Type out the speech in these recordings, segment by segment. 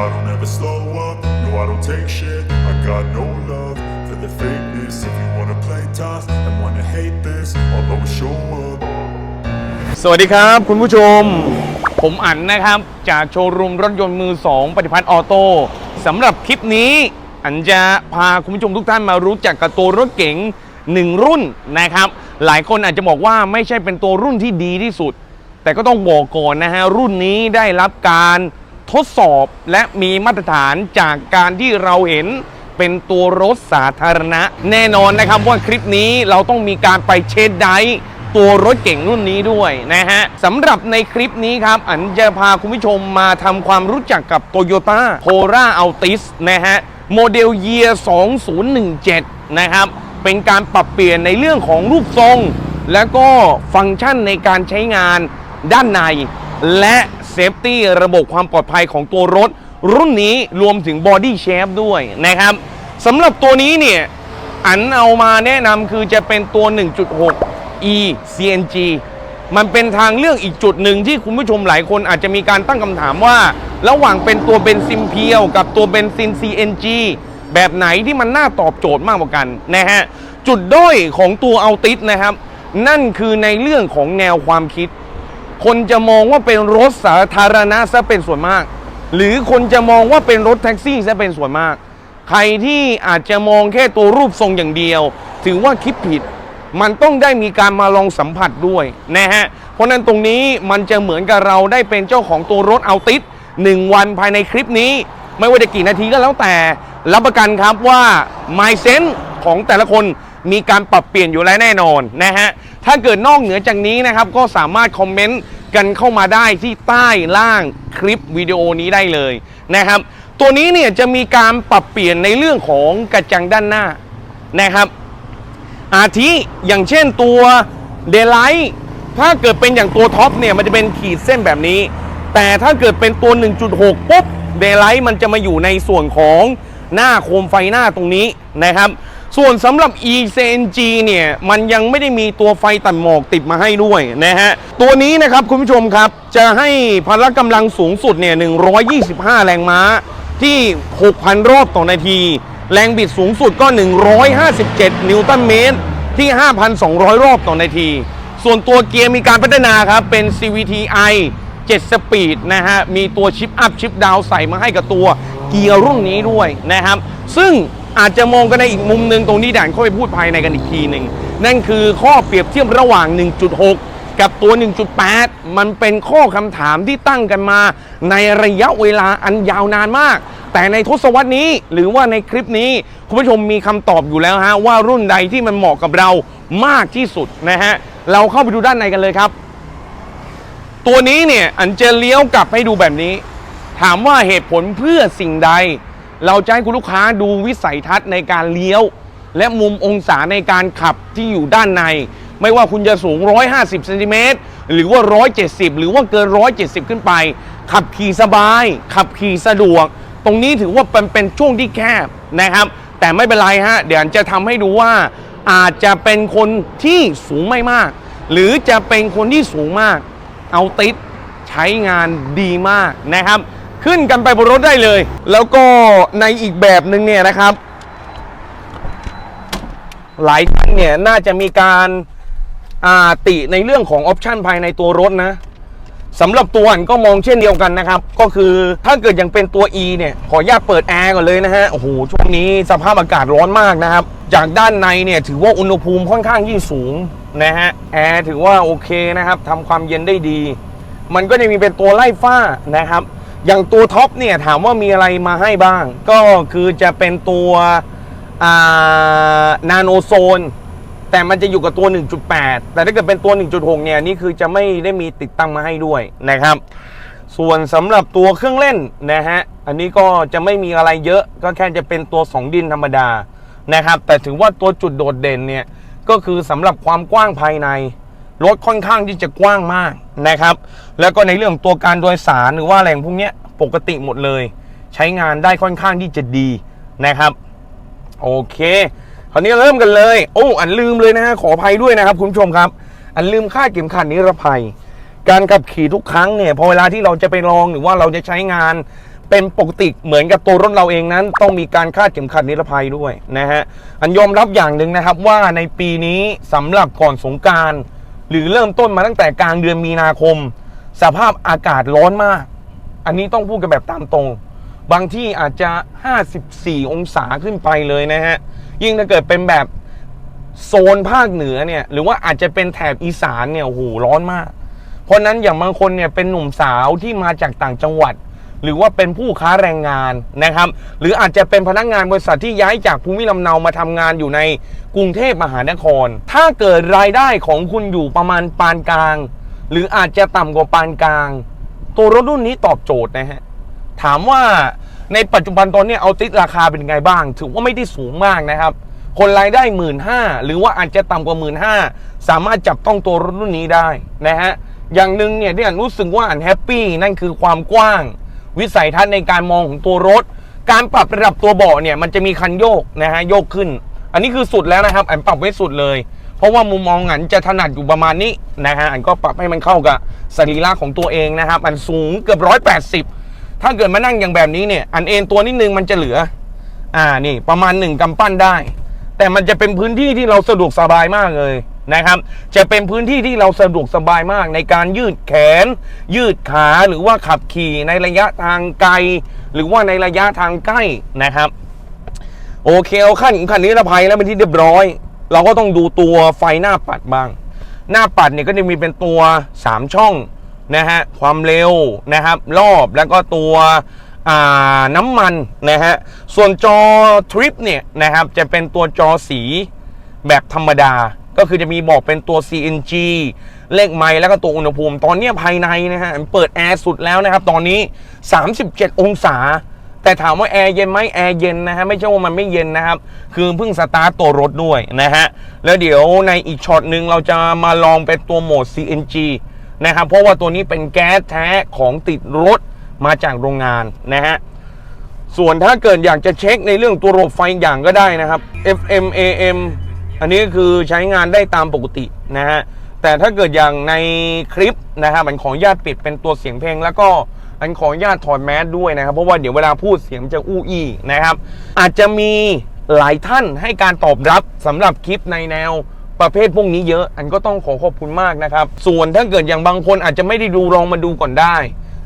I don't ever slow up, no I don't take shit I got no love for the fakeness If you wanna play tough and wanna hate this I'll always show up สวัสดีครับคุณผู้ชม ผมอั๋นนะครับ จากโชว์รูมรถยนต์มือ 2 ปฏิพัฒน์ออโต้สำหรับคลิปนี้อันจะพาคุณผู้ชมทุกท่านมารู้จักกับตัวรถเก๋งหนึ่งรุ่นนะครับ หลายคนอาจจะบอกว่าไม่ใช่เป็นตัวรุ่นที่ดีที่สุด แต่ก็ต้องบอกก่อนนะฮะรุ่นนี้ได้รับการ ทดสอบและมีมาตรฐานจากการที่เราเห็นเป็นตัวรถสาธารณะ แน่นอนนะครับว่าคลิปนี้เราต้องมีการไปเช็ดไดรฟ์ตัวรถเก่งรุ่นนี้ด้วยนะฮะสำหรับในคลิปนี้ครับ อันจะพาคุณผู้ชมมาทำความรู้จักกับ Toyota c o r a Altis นะฮะโมเดล Year 2017 นะครับ เป็นการปรับเปลี่ยนในเรื่องของรูปทรง แล้วก็ฟังก์ชันในการใช้งานด้านใน และ เซฟตี้ระบบความปลอดภัยของตัวรถ รุ่นนี้รวมถึงบอดี้เชฟด้วยนะครับสำหรับตัวนี้เนี่ย อันเอามาแนะนำคือจะเป็นตัว 1.6 e CNG มันเป็นทางเลือกอีกจุดหนึ่งที่คุณผู้ชมหลายคนอาจจะมีการตั้งคำถามว่า ระหว่างเป็นตัวเบนซินเพียวกับตัวเบนซิน CNG แบบไหนที่มันน่าตอบโจทย์มากกว่ากันนะฮะ จุดด้อยของตัวเอาติสนะครับ นั่นคือในเรื่องของแนวความคิด คนจะมองว่าเป็นรถสาธารณะซะเป็นส่วนมาก หรือคนจะมองว่าเป็นรถแท็กซี่ซะเป็นส่วนมาก ใครที่อาจจะมองแค่ตัวรูปทรงอย่างเดียว ถือว่าคิดผิด มันต้องได้มีการมาลองสัมผัสด้วยนะฮะเพราะนั้นตรงนี้มันจะเหมือนกับเราได้เป็นเจ้าของตัวรถเอาติสหนึ่งวันภายในคลิปนี้ ไม่ว่าจะกี่นาทีก็แล้วแต่ รับประกันครับว่า My Sense ของแต่ละคนมีการปรับเปลี่ยนอยู่แล้วแน่นอนนะฮะ ถ้าเกิดนอกเหนือจากนี้นะครับ ก็สามารถคอมเมนต์กันเข้ามาได้ที่ใต้ล่างคลิปวิดีโอนี้ได้เลยนะครับ ตัวนี้เนี่ยจะมีการปรับเปลี่ยนในเรื่องของกระจังด้านหน้านะครับ อาทิอย่างเช่นตัวเดลไลท์ถ้าเกิดเป็นอย่างตัวท็อปเนี่ยมันจะเป็นขีดเส้นแบบนี้ แต่ถ้าเกิดเป็นตัว 1.6 ปุ๊บเดลไลท์มันจะมาอยู่ในส่วนของหน้าโคมไฟหน้าตรงนี้นะครับ ส่วนสำหรับ ECNG เนี่ย มันยังไม่ได้มีตัวไฟตัดหมอกติดมาให้ด้วยนะฮะ ตัวนี้นะครับคุณผู้ชมครับ จะให้พละกำลังสูงสุดเนี่ย 125 แรงม้า ที่ 6,000 รอบต่อนาที แรงบิดสูงสุดก็ 157 นิวตันเมตร ที่ 5,200 รอบต่อนาที ส่วนตัวเกียร์มีการพัฒนาครับ เป็น CVTi 7 สปีดนะฮะ มีตัวชิปอัพชิปดาวใส่มาให้กับตัวเกียร์รุ่นนี้ด้วยนะครับ ซึ่ง อาจจะมองกันในอีกมุมหนึ่งตรงนี้ด่านเข้าไปพูดภายในกันอีกทีหนึ่งนั่นคือข้อเปรียบเทียบระหว่าง 1.6 กับตัว 1.8 มันเป็นข้อคำถามที่ตั้งกันมาในระยะเวลาอันยาวนานมาก แต่ในทศวรรษนี้หรือว่าในคลิปนี้ คุณผู้ชมมีคำตอบอยู่แล้วฮะว่ารุ่นใดที่มันเหมาะกับเรามากที่สุดนะฮะเราเข้าไปดูด้านในกันเลยครับตัวนี้เนี่ยอันจะเลี้ยวกลับให้ดูแบบนี้ ถามว่าเหตุผลเพื่อสิ่งใด เราจะให้คุณลูกค้าดูวิสัยทัศน์ในการเลี้ยว และมุมองศาในการขับที่อยู่ด้านใน ไม่ว่าคุณจะสูง 150เซนติเมตรหรือว่า 170 หรือว่าเกิน 170 ขึ้นไป ขับขี่สบาย ขับขี่สะดวก ตรงนี้ถือว่าเป็นเป็นช่วงที่แคบนะครับ แต่ไม่เป็นไรฮะ เดี๋ยวจะทำให้ดูว่าอาจจะเป็นคนที่สูงไม่มาก หรือจะเป็นคนที่สูงมาก เอาติดใช้งานดีมากนะครับ ขึ้นกันไปบนรถได้เลย แล้วก็ในอีกแบบหนึ่งเนี่ยนะครับ หลายท่านเนี่ยน่าจะมีการอาติในเรื่องของออปชันภายในตัวรถนะสำหรับตัวอันก็มองเช่นเดียวกันนะครับ ก็คือถ้าเกิดยังเป็นตัว E เนี่ย ขออนุญาตเปิดแอร์ก่อนเลยนะฮะ โอ้โห ช่วงนี้สภาพอากาศร้อนมากนะครับ จากด้านในเนี่ย ถือว่าอุณหภูมิค่อนข้างที่งสูงนะฮะ แอร์ถือว่าโอเคนะครับทำความเย็นได้ดี มันก็จะมีเป็นตัวไล่ฝ้านะครับ อย่างตัวท็อปเนี่ยถามว่ามีอะไรมาให้บ้าง ก็คือจะเป็นตัวนาโนโซน แต่มันจะอยู่กับตัว 1.8 แต่ถ้าเกิดเป็นตัว 1.6 เนี่ยนี่คือจะไม่ได้มีติดตั้งมาให้ด้วยนะครับ ส่วนสำหรับตัวเครื่องเล่นนะฮะอันนี้ก็จะไม่มีอะไรเยอะก็แค่จะเป็นตัว 2 ดินธรรมดานะครับ แต่ถือว่าตัวจุดโดดเด่นเนี่ยก็คือสำหรับความกว้างภายใน รถค่อนข้างที่จะกว้างมากนะครับ แล้วก็ในเรื่องตัวการโดยสารหรือว่าอะไรพวกนี้ปกติหมดเลย ใช้งานได้ค่อนข้างที่จะดีนะครับโอเคคราวนี้เริ่มกันเลย โอ้อันลืมเลยนะฮะขออภัยด้วยนะครับคุณผู้ชมครับ อันลืมคาดเข็มขัดนิรภัย การขับขี่ทุกครั้งเนี่ยพอเวลาที่เราจะไปลองหรือว่าเราจะใช้งานเป็นปกติเหมือนกับตัวรถเราเองนั้น ต้องมีการคาดเข็มขัดนิรภัยด้วยนะฮะอันยอมรับอย่างหนึ่งนะครับว่าในปีนี้สำหรับก่อนสงการ หรือเริ่มต้นมาตั้งแต่กลางเดือนมีนาคม สภาพอากาศร้อนมาก อันนี้ต้องพูดกันแบบตามตรง บางที่อาจจะ 54 องศาขึ้นไปเลยนะฮะ ยิ่งถ้าเกิดเป็นแบบโซนภาคเหนือเนี่ย หรือว่าอาจจะเป็นแถบอีสานเนี่ยโอ้โหร้อนมาก เพราะฉะนั้นอย่างบางคนเนี่ยเป็นหนุ่มสาวที่มาจากต่างจังหวัด หรือว่าเป็นผู้ค้าแรงงานนะครับ หรืออาจจะเป็นพนักงานบริษัทที่ย้ายจากภูมิลำเนามาทำงานอยู่ในกรุงเทพมหานคร ถ้าเกิดรายได้ของคุณอยู่ประมาณปานกลาง หรืออาจจะต่ำกว่าปานกลาง ตัวรถรุ่นนี้ตอบโจทย์นะฮะถามว่าในปัจจุบันตอนนี้เอาติดราคาเป็นไงบ้าง ถือว่าไม่ได้สูงมากนะครับ คนรายได้หมื่นห้าหรือว่าอาจจะต่ำกว่าหมื่นห้าสามารถจับต้องตัวรถรุ่นนี้ได้นะฮะอย่างหนึ่งเนี่ยที่อันรู้สึกว่าอันแฮปปี้นั่นคือความกว้าง วิสัยทัศน์ในการมองของตัวรถ การปรับระดับตัวเบาะเนี่ยมันจะมีคันโยกนะฮะโยกขึ้น อันนี้คือสุดแล้วนะครับอันปรับไว้สุดเลย เพราะว่ามุมมองอันจะถนัดอยู่ประมาณนี้นะฮะอันก็ปรับให้มันเข้ากับสรีระของตัวเองนะครับอันสูงเกือบร้อยแปดสิบถ้าเกิดมานั่งอย่างแบบนี้เนี่ยอันเอ็นตัวนิดนึงมันจะเหลือ อ่านี่ประมาณหนึ่งกำปั้นได้ แต่มันจะเป็นพื้นที่ที่เราสะดวกสบายมากเลย นะครับ จะเป็นพื้นที่ที่เราสะดวกสบายมากในการยืดแขน ยืดขาหรือว่าขับขี่ในระยะทางไกล หรือว่าในระยะทางใกล้นะครับ โอเคเอาขั้นขั้นนิรภัยแล้วเป็นที่เรียบร้อย เราก็ต้องดูตัวไฟหน้าปัดบ้าง หน้าปัดเนี่ยก็จะมีเป็นตัว 3 ช่องนะฮะความเร็วนะครับ รอบแล้วก็ตัวน้ำมันนะฮะ ส่วนจอทริปเนี่ยนะครับจะเป็นตัวจอสีแบบธรรมดา ก็คือจะมีบอกเป็นตัว CNG เลขไมล์แล้วก็ตัวอุณหภูมิ ตอนนี้ภายในนะฮะเปิดแอร์สุดแล้วนะครับ ตอนนี้ 37 องศา แต่ถามว่าแอร์เย็นไหมแอร์เย็นนะฮะไม่ใช่ว่ามันไม่เย็นนะครับ คือเพิ่งสตาร์ตตัวรถด้วยนะฮะ แล้วเดี๋ยวในอีกช็อตหนึ่งเราจะมาลองเป็นตัวโหมด CNG นะครับ เพราะว่าตัวนี้เป็นแก๊สแท้ของติดรถมาจากโรงงานนะฮะส่วนถ้าเกิดอยากจะเช็คในเรื่องตัวระบบไฟอย่างก็ได้นะครับ FM AM อันนี้คือใช้งานได้ตามปกตินะฮะแต่ถ้าเกิดอย่างในคลิปนะครับมันขออนุญาตปิดเป็นตัวเสียงเพลง แล้วก็อันขออนุญาตถอดแมสด้วยนะครับ เพราะว่าเดี๋ยวเวลาพูดเสียงจะอู้อี้นะครับ อาจจะมีหลายท่านให้การตอบรับสำหรับคลิปในแนวประเภทพวกนี้เยอะ อันก็ต้องขอขอบคุณมากนะครับ ส่วนถ้าเกิดอย่างบางคนอาจจะไม่ได้ดูลองมาดูก่อนได้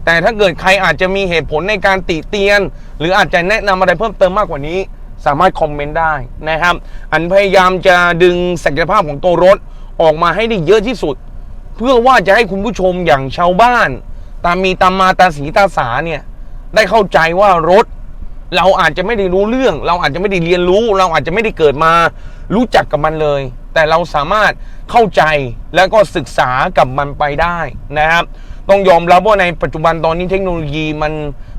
แต่ถ้าเกิดใครอาจจะมีเหตุผลในการติเตียน หรืออาจจะแนะนำอะไรเพิ่มเติมมากกว่านี้ สามารถคอมเมนต์ได้นะครับ อันพยายามจะดึงศักยภาพของตัวรถออกมาให้ได้เยอะที่สุด เพื่อว่าจะให้คุณผู้ชมอย่างชาวบ้าน ตามมีตามมาตาสีตาสาเนี่ยได้เข้าใจว่ารถ เราอาจจะไม่ได้รู้เรื่อง เราอาจจะไม่ได้เรียนรู้ เราอาจจะไม่ได้เกิดมา รู้จักกับมันเลย แต่เราสามารถเข้าใจแล้วก็ศึกษากับมันไปได้นะครับ ต้องยอมรับว่าในปัจจุบันตอนนี้เทคโนโลยีมัน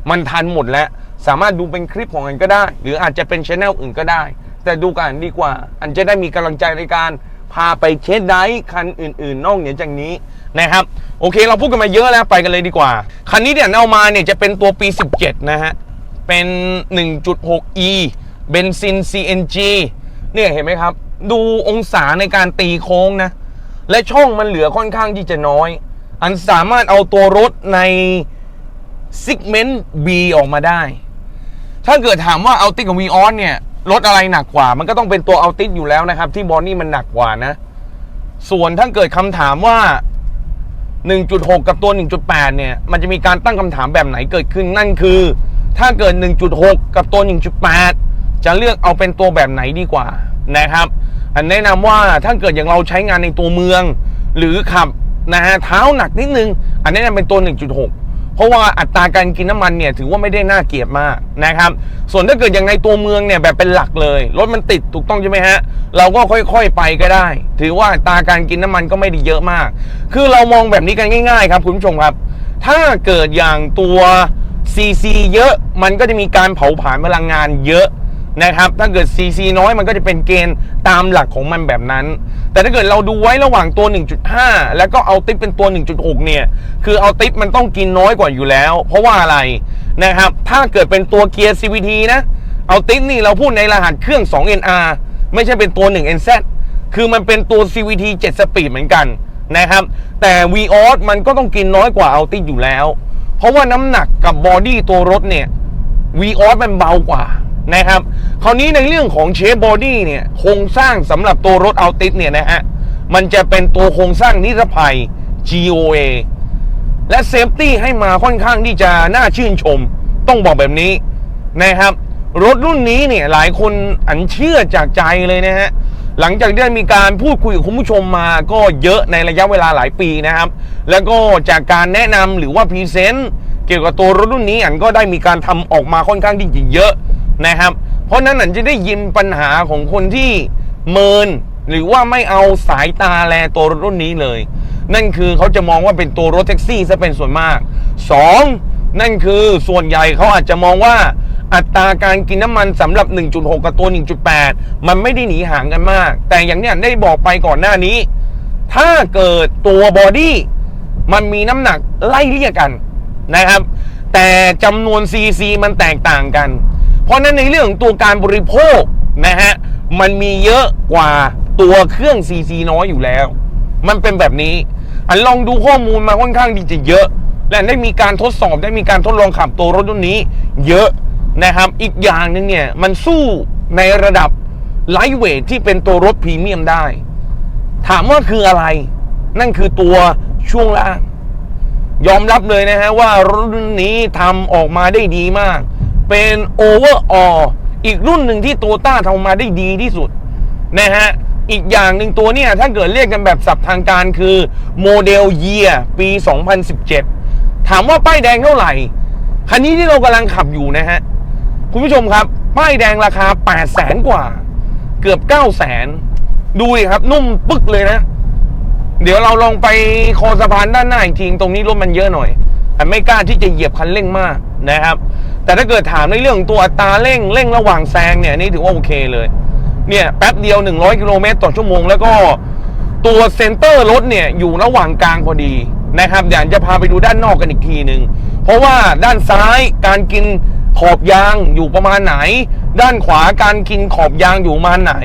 มันทันหมดแล้ว สามารถดูเป็นคลิปของอันก็ได้ หรืออาจจะเป็นชแนลอื่นก็ได้ แต่ดูกันดีกว่า อันจะได้มีกำลังใจในการพาไปเช็ดไดฟ์คันอื่น ๆ นอกเหนือจากนี้นะครับ โอเคเราพูดกันมาเยอะแล้วไปกันเลยดีกว่า คันนี้เนี่ยเอามาเนี่ยจะเป็นตัวปี 17 นะฮะ เป็น 1.6e เบนซิน CNG เนี่ยเห็นไหมครับ ดูองศาในการตีโค้งนะ และช่องมันเหลือค่อนข้างที่จะน้อย อันสามารถเอาตัวรถใน Segment B ออกมาได้ ถ้าเกิดถามว่าเอาติ c กับ v ีออนเนี่ยรถอะไรหนักกว่า มันก็ต้องเป็นตัวเอาติ c อยู่แล้วนะครับ ที่บอนี่มันหนักกว่านะ ส่วนถ้าเกิดคำถามว่า 1.6 กับตัว 1.8 เนี่ย มันจะมีการตั้งคำถามแบบไหนเกิดขึ้นนั่นคือ ถ้าเกิด 1.6 กับตัว 1.8 จะเลือกเอาเป็นตัวแบบไหนดีกว่านะครับอันแนะนำว่าถ้าเกิดอย่างเราใช้งานในตัวเมือง หรือขับนะฮะเท้าหนักนิดนึง อันแนะนำเป็นตัว 1.6 เพราะว่าอัตราการกินน้ำมันเนี่ยถือว่าไม่ได้น่าเกลียดมากนะครับ ส่วนถ้าเกิดอย่างในตัวเมืองเนี่ยแบบเป็นหลักเลย รถมันติดถูกต้องใช่ไหมฮะ เราก็ค่อยๆไปก็ได้ ถือว่าอัตราการกินน้ำมันก็ไม่ได้เยอะมาก คือเรามองแบบนี้กันง่าย ๆ ครับคุณผู้ชมครับ ถ้าเกิดอย่างตัว CC เยอะมันก็จะมีการเผาผลาญพลังงานเยอะนะครับ ถ้าเกิด CC น้อยมันก็จะเป็นเกณฑ์ตามหลักของมันแบบนั้น แต่ถ้าเกิดเราดูไว้ระหว่างตัว 1.5 แล้วก็เอาติปเป็นตัว 1.6 เนี่ย คือเอาติปมันต้องกินน้อยกว่าอยู่แล้ว เพราะว่าอะไรนะครับ ถ้าเกิดเป็นตัวเกียร์ CVT นะ เอาติปนี่เราพูดในรหัสเครื่อง 2NR ไม่ใช่เป็นตัว 1NZ คือมันเป็นตัว CVT 7 สปีดเหมือนกันนะครับ แต่ v ีออสมันก็ต้องกินน้อยกว่าเอาติปอยู่แล้ว เพราะว่าน้ำหนักกับบอดี้ตัวรถเนี่ยวีออสมันเบากว่า นะครับ คราวนี้ในเรื่องของเชฟบอดี้เนี่ยโครงสร้างสำหรับตัวรถเอาติสเนี่ยนะฮะมันจะเป็นตัวโครงสร้างนิรภัย GOA และเซฟตี้ให้มาค่อนข้างที่จะน่าชื่นชม ต้องบอกแบบนี้นะครับ รถรุ่นนี้เนี่ยหลายคนอันเชื่อจากใจเลยนะฮะ หลังจากที่ได้มีการพูดคุยกับคุณผู้ชมมาก็เยอะในระยะเวลาหลายปีนะครับ แล้วก็จากการแนะนำหรือว่าพรีเซนต์เกี่ยวกับตัวรถรุ่นนี้อันก็ได้มีการทำออกมาค่อนข้างที่จะเยอะ นะครับ เพราะนั้นอันจะได้ยินปัญหาของคนที่เมินหรือว่าไม่เอาสายตาแลตัวรถรุ่นนี้เลย นั่นคือเขาจะมองว่าเป็นตัวรถแท็กซี่ซะเป็นส่วนมาก 2. นั่นคือส่วนใหญ่เขาอาจจะมองว่าอัตราการกินน้ำมันสำหรับ 1.6 กับตัว 1.8 มันไม่ได้หนีห่างกันมาก แต่อย่างเนี้ยได้บอกไปก่อนหน้านี้ ถ้าเกิดตัวบอดี้มันมีน้ำหนักไล่เลี่ยกันนะครับ แต่จำนวนซีซีมันแตกต่างกัน เพราะนั้นในเรื่องของตัวการบริโภคนะฮะมันมีเยอะกว่าตัวเครื่องซีซีน้อยอยู่แล้ว มันเป็นแบบนี้ อันลองดูข้อมูลมาค่อนข้างที่จะเยอะ และได้มีการทดสอบได้มีการทดลองขับตัวรถรุ่นนี้ เยอะนะครับ อีกอย่างหนึ่งเนี่ยมันสู้ในระดับไลท์เวทที่เป็นตัวรถพรีเมียมได้ ถามว่าคืออะไร นั่นคือตัวช่วงล่างยอมรับเลยนะฮะว่ารถรุ่นนี้ทำออกมาได้ดีมาก เป็นโอเวอร์อออีกรุ่นหนึ่งที่โตต้าทำมาได้ดีที่สุดนะฮะอีกอย่างหนึ่งตัวเนี่ยถ้าเกิดเรียกกันแบบสับทางการคือโมเดลเยียปี 2017 ถามว่าป้ายแดงเท่าไหร่ คันนี้ที่เรากำลังขับอยู่นะฮะ คุณผู้ชมครับ ป้ายแดงราคา 8 0 0แสนกว่า เกือบ 9 0 0แสนดูดิครับ นุ่มปึ๊กเลยนะ เดี๋ยวเราลองไปคอสะพานด้านหน้าอีกทีตรงนี้รถมันเยอะหน่อยแต่ไม่กล้าที่จะเหยียบคันเร่งมากนะครับ แต่ถ้าเกิดถามในเรื่องตัวอัตราเร่งเร่งระหว่างแซงเนี่ยนี่ถือว่าโอเคเลย เนี่ยแป๊บเดียว 100 กิโลเมตรต่อชั่วโมง แล้วก็ตัวเซนเตอร์รถเนี่ยอยู่ระหว่างกลางพอดีนะครับเดี๋ยวจะพาไปดูด้านนอกกันอีกทีหนึ่งเพราะว่าด้านซ้ายการกินขอบยางอยู่ประมาณไหน ด้านขวาการกินขอบยางอยู่ประมาณไหน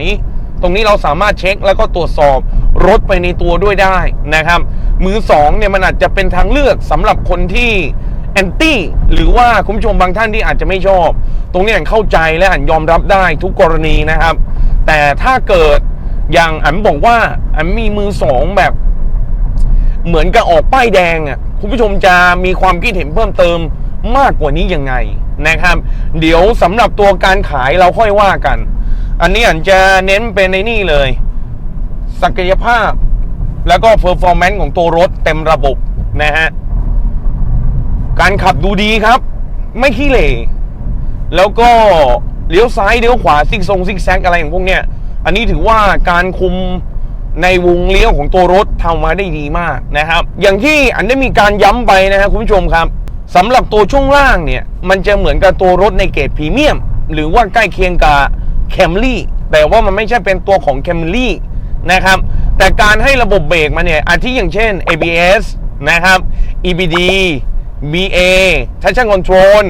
ตรงนี้เราสามารถเช็คแล้วก็ตรวจสอบรถไปในตัวด้วยได้นะครับ มือสองเนี่ยมันอาจจะเป็นทางเลือกสำหรับคนที่ แอนตี้หรือว่าคุณผู้ชมบางท่านที่อาจจะไม่ชอบ ตรงนี้อันเข้าใจและอันยอมรับได้ทุกกรณีนะครับ แต่ถ้าเกิดอย่างอันบอกว่าอันมีมือสองแบบ เหมือนกับออกป้ายแดงอะคุณผู้ชมจะมีความคิดเห็นเพิ่มเติมมากกว่านี้ยังไงนะครับ เดี๋ยวสำหรับตัวการขายเราค่อยว่ากัน อันนี้อันจะเน้นเป็นในนี่เลย ศักยภาพ แล้วก็เพอร์ฟอร์แมนซ์ของตัวรถเต็มระบบนะฮะ การขับดูดีครับ ไม่ขี้เหร่แล้วก็เลี้ยวซ้ายเลี้ยวขวาซิกซงซิกแซกอะไรอย่างพวกเนี้ย อันนี้ถือว่าการคุมในวงเลี้ยวของตัวรถทำมาได้ดีมากนะครับ อย่างที่อันได้มีการย้ำไปนะครับคุณผู้ชมครับสำหรับตัวช่วงล่างเนี่ยมันจะเหมือนกับตัวรถในเกรดพรีเมียม หรือว่าใกล้เคียงกับแคมรี่แต่ว่ามันไม่ใช่เป็นตัวของแคมรี่นะครับ แต่การให้ระบบเบรกมาเนี่ยอาทิอย่างเช่น ABS นะครับ EBD BA Traction Control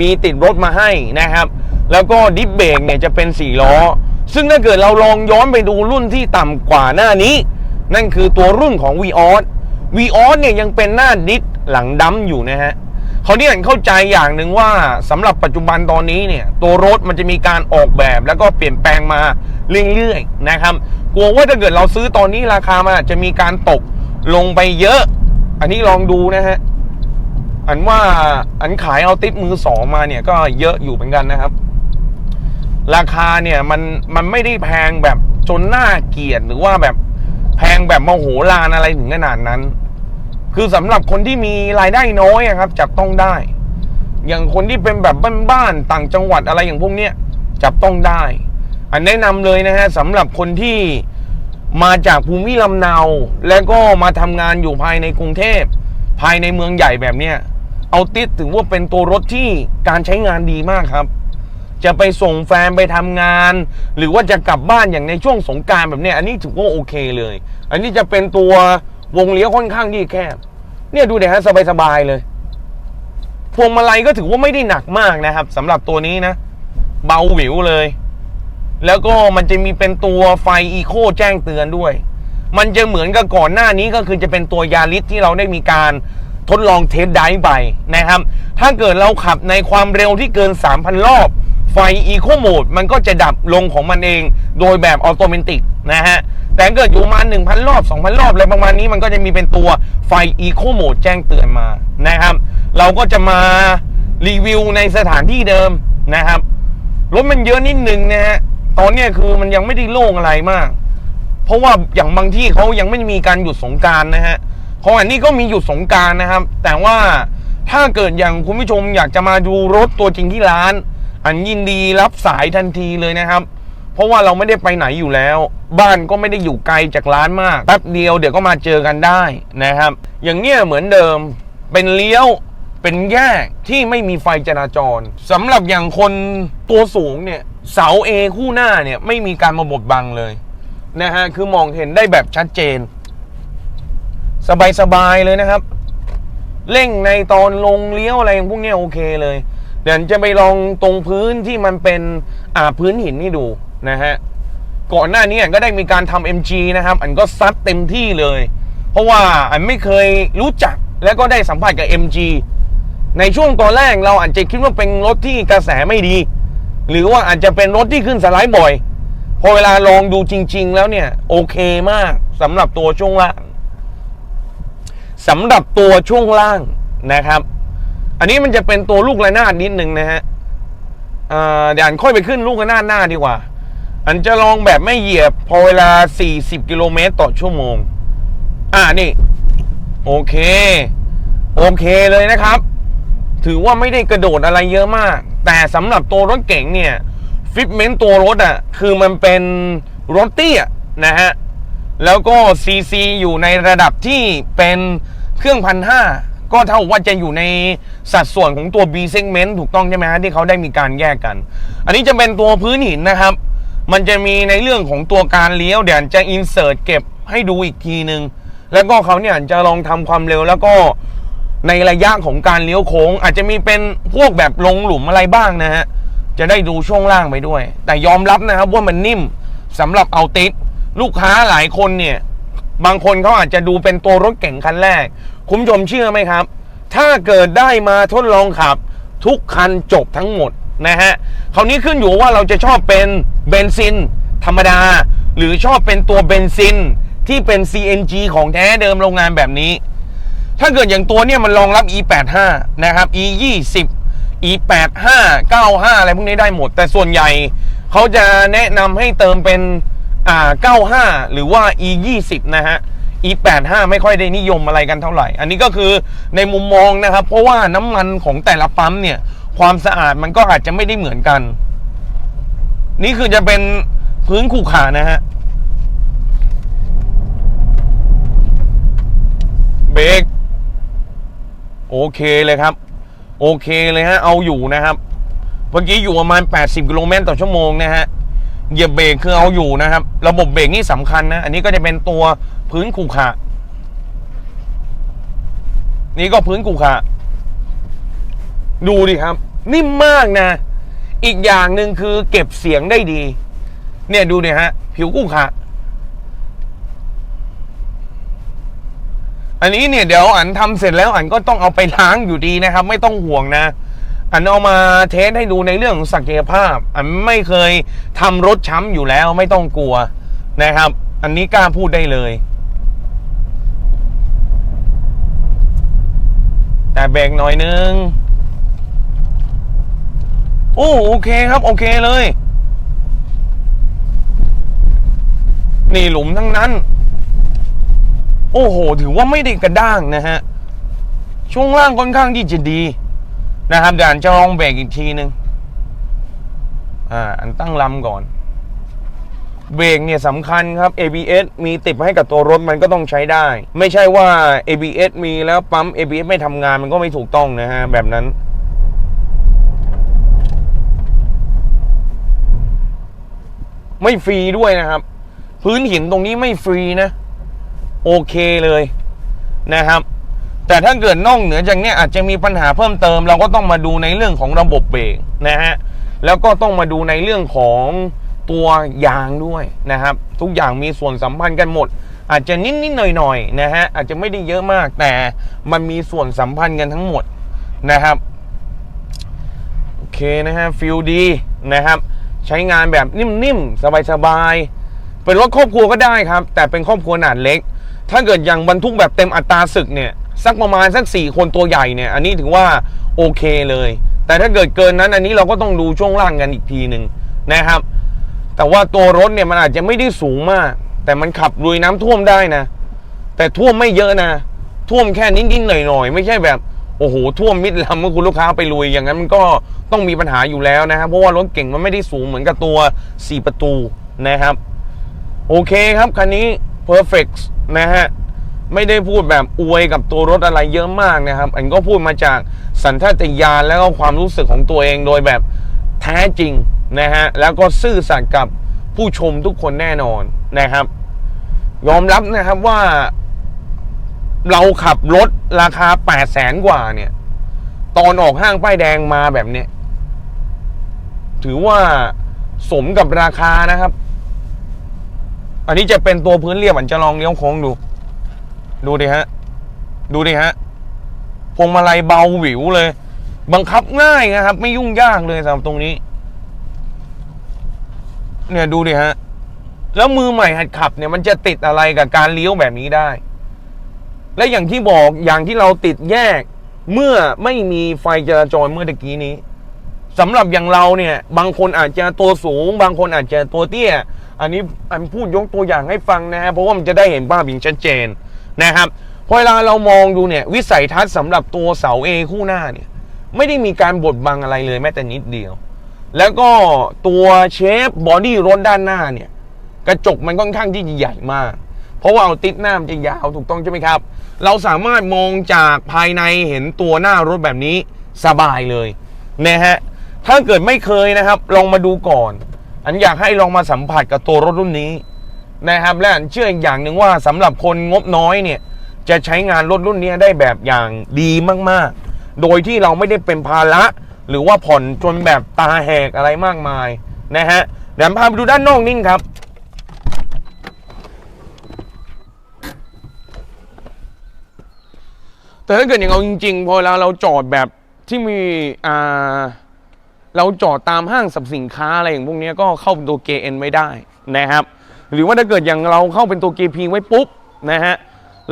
มีติดรถมาให้นะครับ แล้วก็ดิฟเบรกเนี่ยจะเป็น 4 ล้อ ซึ่งถ้าเกิดเราลองย้อนไปดูรุ่นที่ต่ำกว่าหน้านี้ นั่นคือตัวรุ่นของ v ีออสวีออสเนี่ยยังเป็นหน้าดิสหลังดั้มอยู่นะฮะเขาเนี่ยเข้าใจอย่างหนึ่งว่าสำหรับปัจจุบันตอนนี้เนี่ย ตัวรถมันจะมีการออกแบบแล้วก็เปลี่ยนแปลงมาเรื่อยๆนะครับ กลัวว่าถ้าเกิดเราซื้อตอนนี้ราคามันอาจจะมีการตกลงไปเยอะ อันนี้ลองดูนะฮะ อันว่าอันขายเอาติปมือสองมาเนี่ยก็เยอะอยู่เหมือนกันนะครับ ราคาเนี่ยมันมันไม่ได้แพงแบบจนน่าเกลียดหรือว่าแบบแพงแบบมโหฬารอะไรถึงขนาดนั้น คือสำหรับคนที่มีรายได้น้อยครับจับต้องได้ อย่างคนที่เป็นแบบบ้านๆต่างจังหวัดอะไรอย่างพวกเนี้ยจับต้องได้ อันแนะนำเลยนะฮะสำหรับคนที่มาจากภูมิลำเนา แล้วก็มาทำงานอยู่ภายในกรุงเทพ ภายในเมืองใหญ่แบบเนี้ย เอาติดถือว่าเป็นตัวรถที่การใช้งานดีมากครับ จะไปส่งแฟนไปทำงาน หรือว่าจะกลับบ้านอย่างในช่วงสงการแบบเนี้ยอันนี้ถือว่าโอเคเลย อันนี้จะเป็นตัววงเลี้ยวค่อนข้างที่แคบ เนี่ยดูเดี๋ยวฮะสบายๆเลยพวงมาลัยก็ถือว่าไม่ได้หนักมากนะครับสำหรับตัวนี้นะ เบาหวิวเลย แล้วก็มันจะมีเป็นตัวไฟอีโคแจ้งเตือนด้วย มันจะเหมือนกับก่อนหน้านี้ก็คือจะเป็นตัวยาริสที่เราได้มีการ ทดลองเทสไดฟ์ไปนะครับ ถ้าเกิดเราขับในความเร็วที่เกิน 3,000 รอบ ไฟอีโคโหมดมันก็จะดับลงของมันเอง โดยแบบออโตเมติกนะฮะ แต่เกิดอยู่มา 1,000 รอบ 2,000 รอบอะไรประมาณนี้มันก็จะมีเป็นตัวไฟอีโคโหมดแจ้งเตือนมานะครับ เราก็จะมารีวิวในสถานที่เดิมนะครับรถมันเยอะนิดนึงนะฮะ ตอนนี้คือมันยังไม่ได้โล่งอะไรมาก เพราะว่าอย่างบางที่เขายังไม่มีการหยุดสงการนะฮะ ของอันนี้ก็มีหยุดสงการนะครับ แต่ว่าถ้าเกิดอย่างคุณผู้ชมอยากจะมาดูรถตัวจริงที่ร้าน อันยินดีรับสายทันทีเลยนะครับ เพราะว่าเราไม่ได้ไปไหนอยู่แล้ว บ้านก็ไม่ได้อยู่ไกลจากร้านมากแป๊บเดียวเดี๋ยวก็มาเจอกันได้นะครับ อย่างเนี้ยเหมือนเดิมเป็นเลี้ยวเป็นแยกที่ไม่มีไฟจราจรสำหรับอย่างคนตัวสูงเนี่ยเสาเอคู่หน้าเนี่ยไม่มีการมาบดบังเลยนะฮะคือมองเห็นได้แบบชัดเจน สบายๆเลยนะครับ เร่งในตอนลงเลี้ยวอะไรพวกนี้โอเคเลย เดี๋ยวจะไปลองตรงพื้นที่มันเป็นอ่าพื้นหินให้ดูนะฮะก่อนหน้านี้ก็ได้มีการทำ MG นะครับ อันก็ซัดเต็มที่เลย เพราะว่าอันไม่เคยรู้จักและก็ได้สัมผัสกับ MG ในช่วงตอนแรกเราอาจจะคิดว่าเป็นรถที่กระแสไม่ดี หรือว่าอาจจะเป็นรถที่ขึ้นสไลด์บ่อย พอเวลาลองดูจริง ๆ แล้วเนี่ย โอเคมากสำหรับตัวช่วงล่าง สำหรับตัวช่วงล่างนะครับ อันนี้มันจะเป็นตัวลูกระนาดนิดนึงนะฮะเดี๋ยวอันค่อยไปขึ้นลูกระนาดหน้าดีกว่า อันจะลองแบบไม่เหยียบพอเวลา 40 กิโลเมตรต่อชั่วโมง อ่านี่ โอเค โอเคเลยนะครับ ถือว่าไม่ได้กระโดดอะไรเยอะมาก แต่สำหรับตัวรถเก๋งเนี่ยฟิตเมนต์ตัวรถอะคือมันเป็นรถเตี้ยนะฮะ แล้วก็ซีซีอยู่ในระดับที่เป็นเครื่องพันห้าก็เท่าว่าจะอยู่ในสัดส่วนของตัว B segment ถูกต้องใช่ไหมฮะที่เขาได้มีการแยกกัน อันนี้จะเป็นตัวพื้นหินนะครับ มันจะมีในเรื่องของตัวการเลี้ยวเดี๋ยวจะอินเสิร์ตเก็บให้ดูอีกทีนึงแล้วก็เขาเนี่ยจะลองทำความเร็วแล้วก็ในระยะของการเลี้ยวโค้ง อาจจะมีเป็นพวกแบบลงหลุมอะไรบ้างนะฮะจะได้ดูช่วงล่างไปด้วย แต่ยอมรับนะครับว่ามันนิ่มสำหรับเอาติด ลูกค้าหลายคนเนี่ย บางคนเขาอาจจะดูเป็นตัวรถเก่งคันแรก คุณผู้ชมเชื่อไหมครับ ถ้าเกิดได้มาทดลองขับ ทุกคันจบทั้งหมดนะฮะคราวนี้ขึ้นอยู่ว่าเราจะชอบเป็นเบนซินธรรมดา หรือชอบเป็นตัวเบนซินที่เป็น CNG ของแท้เดิมโรงงานแบบนี้ ถ้าเกิดอย่างตัวเนี่ยมันรองรับ e85 นะครับ e20 e85 95 อะไรพวกนี้ได้หมด แต่ส่วนใหญ่เขาจะแนะนำให้เติมเป็น อ่า95 หรือว่า e20 นะฮะ e85 ไม่ค่อยได้นิยมอะไรกันเท่าไหร่ อันนี้ก็คือในมุมมองนะครับ เพราะว่าน้ำมันของแต่ละปั๊มเนี่ย ความสะอาดมันก็อาจจะไม่ได้เหมือนกัน นี่คือจะเป็นพื้นขูขานะฮะเบรกโอเคเลยครับ โอเคเลยฮะ เอาอยู่นะครับ เมื่อกี้อยู่ประมาณ 80 กิโลเมตรต่อชั่วโมงนะฮะ เหยียบเบรกคือเอาอยู่นะครับ ระบบเบรกนี่สำคัญนะ อันนี้ก็จะเป็นตัวพื้นขูขะ นี่ก็พื้นขูขะ ดูดิครับ นิ่มมากนะ อีกอย่างหนึ่งคือเก็บเสียงได้ดี เนี่ยดูเนี่ยฮะ ผิวขูขะ อันนี้เนี่ยเดี๋ยวอันทำเสร็จแล้วอันก็ต้องเอาไปล้างอยู่ดีนะครับ ไม่ต้องห่วงนะ อันเอามาเทสให้ดูในเรื่องของศักยภาพ อันไม่เคยทำรถช้ำอยู่แล้วไม่ต้องกลัวนะครับ อันนี้กล้าพูดได้เลย แต่เบรกหน่อยนึงโอ้โอเคครับ โอเคเลย นี่หลุมทั้งนั้น โอ้โห ถือว่าไม่ได้กระด้างนะฮะ ช่วงล่างค่อนข้างที่จะดี นะครับเดี๋ยวอันจะลองเบรกอีกทีนึงอ่าอันตั้งลำก่อน เบรกเนี่ยสำคัญครับ ABS มีติดให้กับตัวรถมันก็ต้องใช้ได้ ไม่ใช่ว่า ABS มีแล้วปั๊ม ABS ไม่ทำงานมันก็ไม่ถูกต้องนะฮะแบบนั้นไม่ฟรีด้วยนะครับ พื้นหินตรงนี้ไม่ฟรีนะ โอเคเลยนะครับ แต่ถ้าเกิดนอกเหนือจากนี้อาจจะมีปัญหาเพิ่มเติม เราก็ต้องมาดูในเรื่องของระบบเบรกนะฮะแล้วก็ต้องมาดูในเรื่องของตัวยางด้วยนะครับ ทุกอย่างมีส่วนสัมพันธ์กันหมด อาจจะนิดๆหน่อยๆนะฮะอาจจะไม่ได้เยอะมากแต่มันมีส่วนสัมพันธ์กันทั้งหมดนะครับโอเคนะฮะฟิลดีนะครับ ใช้งานแบบนิ่มๆสบายๆเป็นรถครอบครัวก็ได้ครับ แต่เป็นครอบครัวขนาดเล็ก ถ้าเกิดอย่างบรรทุกแบบเต็มอัตราศึกเนี่ย สักประมาณสัก 4 คนตัวใหญ่เนี่ย อันนี้ถือว่าโอเคเลย แต่ถ้าเกิดเกินนั้นอันนี้เราก็ต้องดูช่วงล่างกันอีกทีหนึ่งนะครับ แต่ว่าตัวรถเนี่ยมันอาจจะไม่ได้สูงมาก แต่มันขับลุยน้ำท่วมได้นะ แต่ท่วมไม่เยอะนะ ท่วมแค่นิดๆหน่อยๆไม่ใช่แบบโอ้โหท่วมมิดลำเมื่อคุณลูกค้าไปลุยอย่างนั้นมันก็ต้องมีปัญหาอยู่แล้วนะครับ เพราะว่ารถเก่งมันไม่ได้สูงเหมือนกับตัว 4 ประตูนะครับ โอเคครับคันนี้ perfect นะฮะ ไม่ได้พูดแบบอวยกับตัวรถอะไรเยอะมากนะครับ อันก็พูดมาจากสัญชาตญาณแล้วก็ความรู้สึกของตัวเองโดยแบบแท้จริงนะฮะแล้วก็ซื่อสัตย์กับผู้ชมทุกคนแน่นอนนะครับ ยอมรับนะครับว่า เราขับรถราคา8 0 0แสนกว่าเนี่ย ตอนออกห้างป้ายแดงมาแบบเนี้ยถือว่าสมกับราคานะครับ อันนี้จะเป็นตัวพื้นเรียบอันจะลองเลี้ยวโค้งดู ดูดิฮะ ดูดิฮะพวงมาลัยเบาหวิวเลย บังคับง่ายนะครับ ไม่ยุ่งยากเลยสำหรับตรงนี้ เนี่ยดูดิฮะ แล้วมือใหม่หัดขับเนี่ยมันจะติดอะไรกับการเลี้ยวแบบนี้ได้ และอย่างที่บอกอย่างที่เราติดแยก เมื่อไม่มีไฟจราจรเมื่อตะกี้นี้สำหรับอย่างเราเนี่ย บางคนอาจจะตัวสูง บางคนอาจจะตัวเตี้ย อันนี้อันพูดยกตัวอย่างให้ฟังนะฮะเพราะว่ามันจะได้เห็นภาพอย่างชัดเจน นะครับพอเวลาเรามองดูเนี่ยวิสัยทัศน์สำหรับตัวเสาเอคู่หน้าเนี่ยไม่ได้มีการบดบังอะไรเลยแม้แต่นิดเดียว แล้วก็ตัวเชฟบอดี้รถด้านหน้าเนี่ยกระจกมันค่อนข้างที่ใหญ่มาก เพราะว่าเอาติดหน้ามันจะยาวถูกต้องใช่ไหมครับ เราสามารถมองจากภายในเห็นตัวหน้ารถแบบนี้สบายเลยนะฮะถ้าเกิดไม่เคยนะครับ ลองมาดูก่อน อันอยากให้ลองมาสัมผัสกับตัวรถรุ่นนี้ นะครับและเชื่ออีกอย่างหนึ่งว่าสำหรับคนงบน้อยเนี่ยจะใช้งานรถรุ่นนี้ได้แบบอย่างดีมากๆ โดยที่เราไม่ได้เป็นภาระ หรือว่าผ่อนจนแบบตาแหกอะไรมากมายนะฮะเดี๋ยวพาไปดูด้านนอกนิ่งครับแต่ถ้าเกิดอย่างเอาจริงๆพอเวลาเราจอดแบบที่มีอ่าเราจอดตามห้างสรรพสินค้าอะไรอย่างพวกนี้ก็เข้าเป็นตัว KN ไม่ได้นะครับ หรือว่าถ้าเกิดอย่างเราเข้าเป็นตัวเกียร์ P ไว้ปุ๊บนะฮะ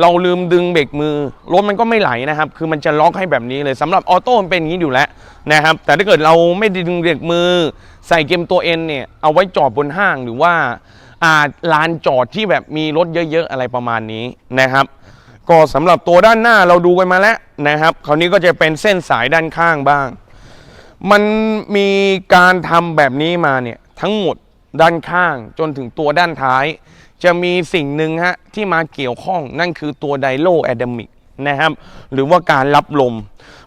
เราลืมดึงเบรกมือรถมันก็ไม่ไหลนะครับ คือมันจะล็อกให้แบบนี้เลยสำหรับออโต้มันเป็นอย่างนี้อยู่แล้วนะครับ แต่ถ้าเกิดเราไม่ดึงเบรกมือ ใส่เกมตัว N เนี่ยเอาไว้จอดบนห้างหรือว่าอาลานจอดที่แบบมีรถเยอะๆอะไรประมาณนี้นะครับ ก็สำหรับตัวด้านหน้าเราดูกันมาแล้วนะครับ คราวนี้ก็จะเป็นเส้นสายด้านข้างบ้าง มันมีการทำแบบนี้มาเนี่ยทั้งหมด ด้านข้างจนถึงตัวด้านท้าย จะมีสิ่งหนึ่งฮะที่มาเกี่ยวข้องนั่นคือตัวไดโลแอดมิกนะครับหรือว่าการรับลม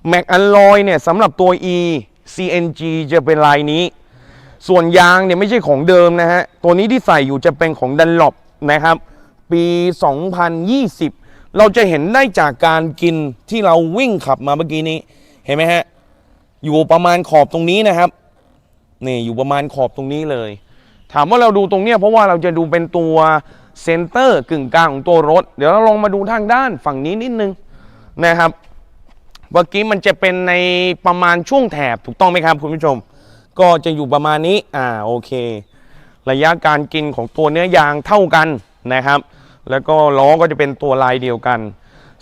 แม็กอ l ลอยเนี่ยสำหรับตัว E CNG จะเป็นลายนี้ ส่วนยางเนี่ยไม่ใช่ของเดิมนะฮะตัวนี้ที่ใส่อยู่จะเป็นของดันล o ปนะครับ ปี 2020 เราจะเห็นได้จากการกินที่เราวิ่งขับมาเมื่อกี้นี้ เห็นไหมฮะ อยู่ประมาณขอบตรงนี้นะครับนี่อยู่ประมาณขอบตรงนี้เลย ถามว่าเราดูตรงเนี้ยเพราะว่าเราจะดูเป็นตัวเซนเตอร์กึ่งกลางของตัวรถ เดี๋ยวเราลองมาดูทางด้านฝั่งนี้นิดนึงนะครับเมื่อกี้มันจะเป็นในประมาณช่วงแถบถูกต้องไหมครับคุณผู้ชม ก็จะอยู่ประมาณนี้อ่าโอเค ระยะการกินของตัวเนื้อยางเท่ากันนะครับ แล้วก็ล้อก็จะเป็นตัวลายเดียวกัน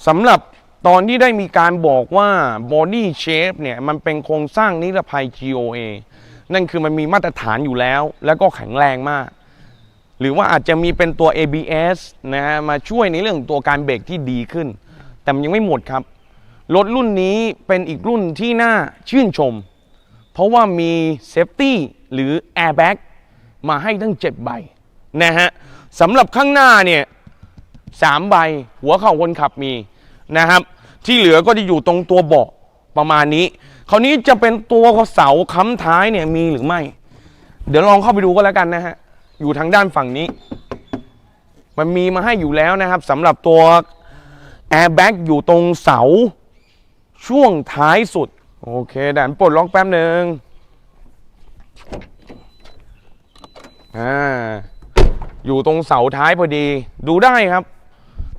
สำหรับตอนที่ได้มีการบอกว่า body shape เนี่ยมันเป็นโครงสร้างนิรภัย GOA นั่นคือมันมีมาตรฐานอยู่แล้ว แล้วก็แข็งแรงมาก หรือว่าอาจจะมีเป็นตัว ABS นะฮะมาช่วยในเรื่องตัวการเบรกที่ดีขึ้น แต่มันยังไม่หมดครับ รถรุ่นนี้เป็นอีกรุ่นที่น่าชื่นชม เพราะว่ามีเซฟตี้หรือแอร์แบ็กมาให้ทั้ง 7 ใบนะฮะสำหรับข้างหน้าเนี่ยสามใบหัวเข่าคนขับมีนะครับ ที่เหลือก็จะอยู่ตรงตัวเบาะประมาณนี้ คราวนี้จะเป็นตัวเสาค้ำท้ายเนี่ยมีหรือไม่ เดี๋ยวลองเข้าไปดูก็แล้วกันนะฮะ อยู่ทางด้านฝั่งนี้ มันมีมาให้อยู่แล้วนะครับสำหรับตัวแอร์แบ็กอยู่ตรงเสา ช่วงท้ายสุด โอเคแดนปลดล็อกแป๊บหนึ่งอ่าอยู่ตรงเสาท้ายพอดี ดูได้ครับ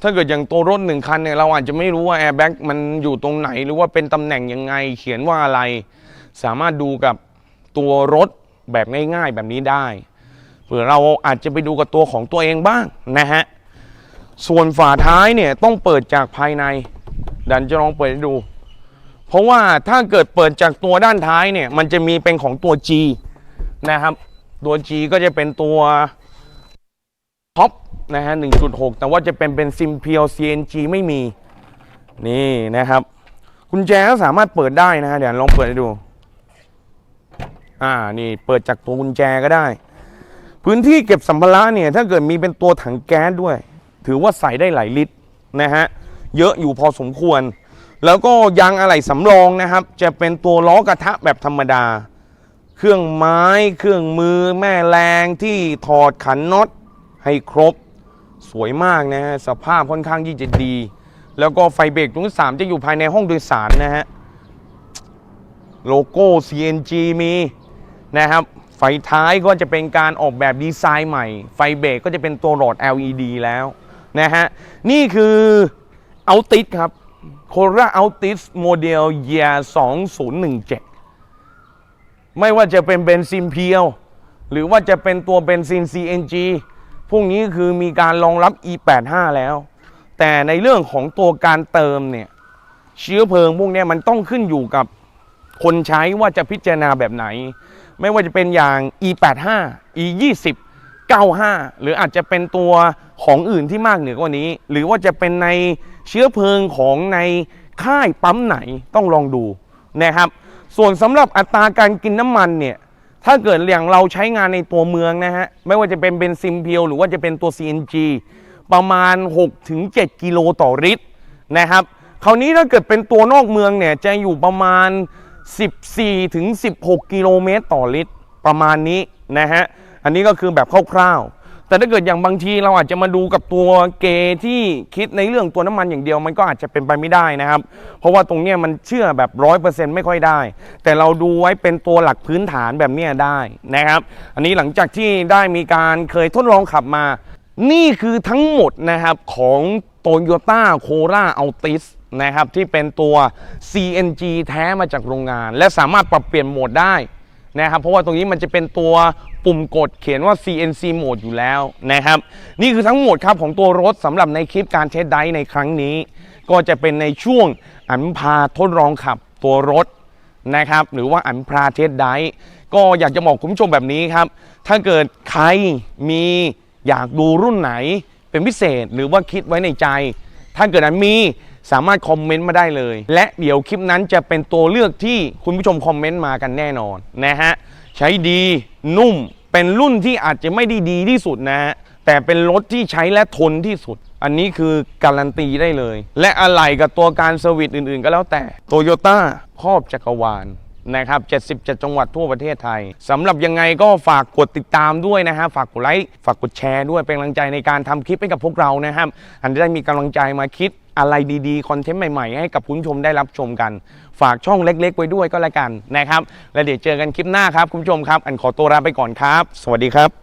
ถ้าเกิดอย่างตัวรถหนึ่งคันเนี่ยเราอาจจะไม่รู้ว่าแอร์แบ็กมันอยู่ตรงไหน หรือว่าเป็นตำแหน่งยังไง เขียนว่าอะไร สามารถดูกับตัวรถแบบง่ายๆแบบนี้ได้เผื่อเราอาจจะไปดูกับตัวของตัวเองบ้างนะฮะส่วนฝาท้ายเนี่ยต้องเปิดจากภายใน ดันจะลองเปิดให้ดู เพราะว่าถ้าเกิดเปิดจากตัวด้านท้ายเนี่ยมันจะมีเป็นของตัว G นะครับตัว G ก็จะเป็นตัวท็อป นะฮะ 1.6 แต่ว่าจะเป็นเป็นซิมเพียว CNG ไม่มี นี่นะครับกุญแจก็สามารถเปิดได้นะฮะ เดี๋ยวลองเปิดให้ดู อ่า นี่เปิดจากตัวกุญแจก็ได้ พื้นที่เก็บสัมภาระเนี่ย ถ้าเกิดมีเป็นตัวถังแก๊สด้วย ถือว่าใส่ได้หลายลิตรนะฮะ เยอะอยู่พอสมควร แล้วก็ยางอะไหล่สำรองนะครับ จะเป็นตัวล้อกระทะแบบธรรมดา เครื่องไม้ เครื่องมือ แม่แรงที่ถอดขันน็อตให้ครบ สวยมากนะฮะสภาพค่อนข้างที่จะดี แล้วก็ไฟเบรกตรงที่สามจะอยู่ภายในห้องโดยสารนะฮะโลโก้ CNG มีนะครับไฟท้ายก็จะเป็นการออกแบบดีไซน์ใหม่ ไฟเบรกก็จะเป็นตัวหลอด LED แล้วนะฮะ นี่คือเอาติสครับโคราเอาติสโมเดล Year 2017 ไม่ว่าจะเป็นเบนซินเพียว หรือว่าจะเป็นตัวเบนซิน CNG พวกนี้คือมีการรองรับ E85 แล้ว แต่ในเรื่องของตัวการเติมเนี่ยเชื้อเพลิงพวกนี้มันต้องขึ้นอยู่กับคนใช้ว่าจะพิจารณาแบบไหน ไม่ว่าจะเป็นอย่าง E85 E20 95 หรืออาจจะเป็นตัวของอื่นที่มากเหนือกว่านี้ หรือว่าจะเป็นในเชื้อเพลิงของในค่ายปั๊มไหนต้องลองดูนะครับ ส่วนสำหรับอัตราการกินน้ำมันเนี่ย ถ้าเกิดอย่างเราใช้งานในตัวเมืองนะฮะ ไม่ว่าจะเป็นเบนซินเพียวหรือว่าจะเป็นตัว CNG ประมาณ 6-7 กิโลต่อลิตรนะครับคราวนี้ถ้าเกิดเป็นตัวนอกเมืองเนี่ยจะอยู่ประมาณ 14ถึง16 กิโลเมตรต่อลิตรประมาณนี้นะฮะ อันนี้ก็คือแบบคร่าวๆ แต่ถ้าเกิดอย่างบางทีเราอาจจะมาดูกับตัวเกที่คิดในเรื่องตัวน้ำมันอย่างเดียว มันก็อาจจะเป็นไปไม่ได้นะครับ เพราะว่าตรงเนี้ยมันเชื่อแบบร้อยเปอร์เซ็นต์ไม่ค่อยได้ แต่เราดูไว้เป็นตัวหลักพื้นฐานแบบเนี้ยได้นะครับ อันนี้หลังจากที่ได้มีการเคยทดลองขับมา นี่คือทั้งหมดนะครับของ Toyota Corolla Altis นะครับที่เป็นตัว CNG แท้มาจากโรงงาน และสามารถปรับเปลี่ยนโหมดได้ นะครับเพราะว่าตรงนี้มันจะเป็นตัวปุ่มกดเขียนว่า CNC โหมดอยู่แล้วนะครับ นี่คือทั้งหมดครับของตัวรถสำหรับในคลิปการเทสไดในครั้งนี้ ก็จะเป็นในช่วงอันพาทดลองขับตัวรถนะครับ หรือว่าอันพาเทสไดก็อยากจะบอกคุณผู้ชมแบบนี้ครับ ถ้าเกิดใครมีอยากดูรุ่นไหนเป็นพิเศษหรือว่าคิดไว้ในใจ ถ้าเกิดอันมี สามารถคอมเมนต์มาได้เลย และเดี๋ยวคลิปนั้นจะเป็นตัวเลือกที่คุณผู้ชมคอมเมนต์มากันแน่นอนนะฮะใช้ดีนุ่มเป็นรุ่นที่อาจจะไม่ได้ดีที่สุดนะฮะแต่เป็นรถที่ใช้และทนที่สุด อันนี้คือการันตีได้เลย และอะไหล่กับตัวการเซอร์วิสอื่นๆ ก็แล้วแต่โตโยต้าครอบจักรวาล นะครับ 77 จังหวัดทั่วประเทศไทยสำหรับยังไงก็ฝากกดติดตามด้วยนะฮะ ฝากกดไลค์ ฝากกดแชร์ด้วยเป็นกำลังใจในการทำคลิปให้กับพวกเรานะครับอันจะได้มีกำลังใจมาคิดอะไรดีๆ คอนเทนต์ใหม่ๆ ให้กับคุณผู้ชมได้รับชมกัน ฝากช่องเล็กๆ ไว้ด้วยก็แล้วกันนะครับ และเดี๋ยวเจอกันคลิปหน้าครับคุณผู้ชมครับ อันขอตัวลาไปก่อนครับ สวัสดีครับ